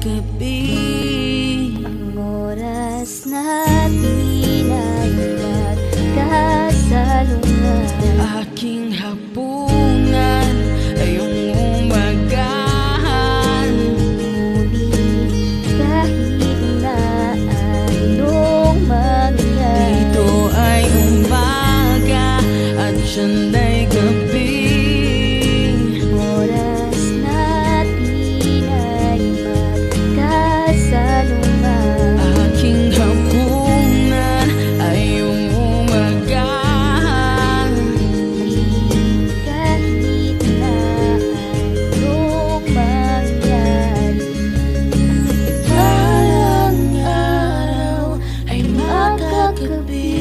gabi. Ang oras na tinayag Kasalungan. Aking hapunan ay iyong umagahan. Ngunit kahit na anong mangyari Dito ay umaga at siyanda'y Could be